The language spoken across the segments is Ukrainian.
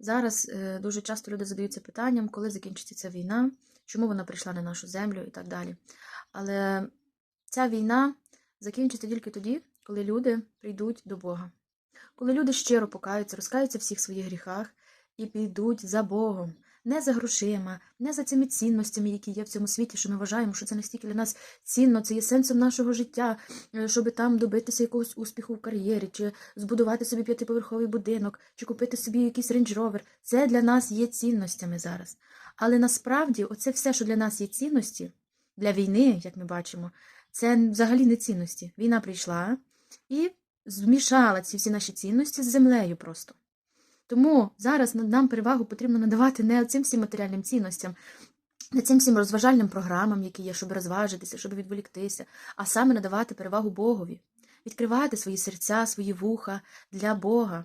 Зараз е, дуже часто люди задаються питанням, коли закінчиться ця війна, чому вона прийшла на нашу землю і так далі. Але ця війна закінчиться тільки тоді, коли люди прийдуть до Бога. Коли люди щиро покаються, розкаються в всіх своїх гріхах і підуть за Богом, не за грошима, не за цими цінностями, які є в цьому світі, що ми вважаємо, що це настільки для нас цінно, це є сенсом нашого життя, е, щоб там добитися якогось успіху в кар'єрі, чи збудувати собі п'ятиповерховий будинок, чи купити собі якийсь рейндж ровер. Це для нас є цінностями зараз. Але насправді, оце все, що для нас є цінності, для війни, як ми бачимо, це взагалі не цінності. Війна прийшла і змішала ці всі наші цінності з землею просто. Тому зараз нам перевагу потрібно надавати не цим всім матеріальним цінностям, не цим всім розважальним програмам, які є, щоб розважитися, щоб відволіктися, а саме надавати перевагу Богові, відкривати свої серця, свої вуха для Бога,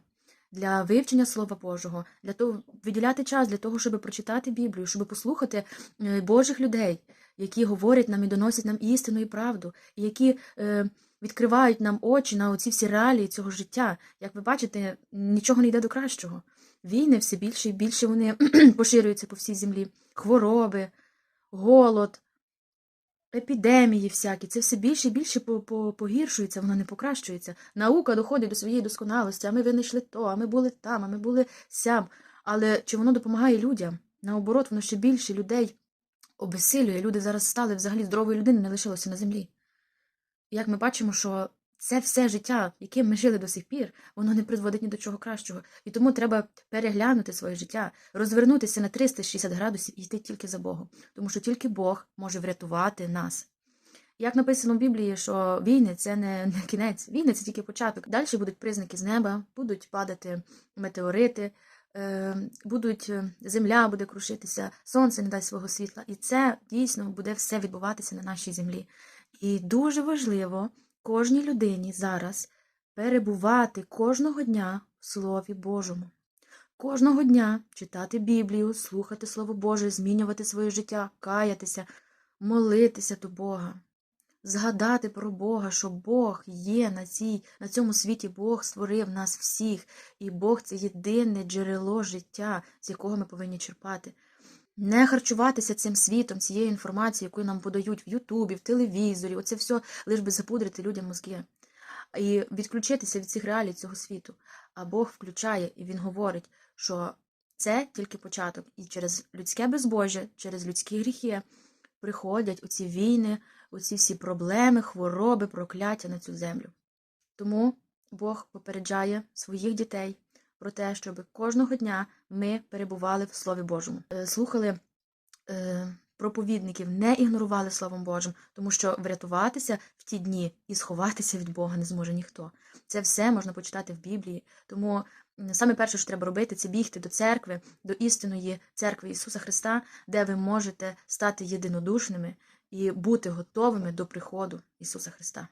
для вивчення Слова Божого, для того виділяти час для того, щоб прочитати Біблію, щоб послухати е, Божих людей, які говорять нам і доносять нам істину і правду, і які е, відкривають нам очі на оці всі реалії цього життя. Як ви бачите, нічого не йде до кращого. Війни все більше і більше вони поширюються по всій землі. Хвороби, голод, епідемії всякі. Це все більше і більше по- по- погіршується, воно не покращується. Наука доходить до своєї досконалості, а ми винайшли то, а ми були там, а ми були сям. Але чи воно допомагає людям? Наоборот, воно ще більше людей обесилює. Люди зараз стали взагалі здорової людини, не лишилося на землі. Як ми бачимо, що це все життя, яким ми жили до сих пір, воно не призводить ні до чого кращого. І тому треба переглянути своє життя, розвернутися на 360 градусів і йти тільки за Богом. Тому що тільки Бог може врятувати нас. Як написано в Біблії, що війни це не, не кінець, війни це тільки початок. Далі будуть признаки з неба, будуть падати метеорити, е, будуть, е, земля буде крушитися, сонце не дасть свого світла. І це дійсно буде все відбуватися на нашій землі. І дуже важливо кожній людині зараз перебувати кожного дня в Слові Божому. Кожного дня читати Біблію, слухати Слово Боже, змінювати своє життя, каятися, молитися до Бога, згадати про Бога, що Бог є на, цій, на цьому світі, Бог створив нас всіх, і Бог це єдине джерело життя, з якого ми повинні черпати. Не харчуватися цим світом, цією інформацією, яку нам подають в Ютубі, в телевізорі, оце все лиш би запудрити людям мозги. І відключитися від цих реалій цього світу. А Бог включає, і Він говорить, що це тільки початок. І через людське безбожжя, через людські гріхи приходять оці війни, оці всі проблеми, хвороби, прокляття на цю землю. Тому Бог попереджає своїх дітей про те, щоб кожного дня ми перебували в Слові Божому, Е, слухали е, проповідників, не ігнорували Словом Божим, тому що врятуватися в ті дні і сховатися від Бога не зможе ніхто. Це все можна почитати в Біблії. Тому саме перше, що треба робити, це бігти до церкви, до істинної церкви Ісуса Христа, де ви можете стати єдинодушними і бути готовими до приходу Ісуса Христа.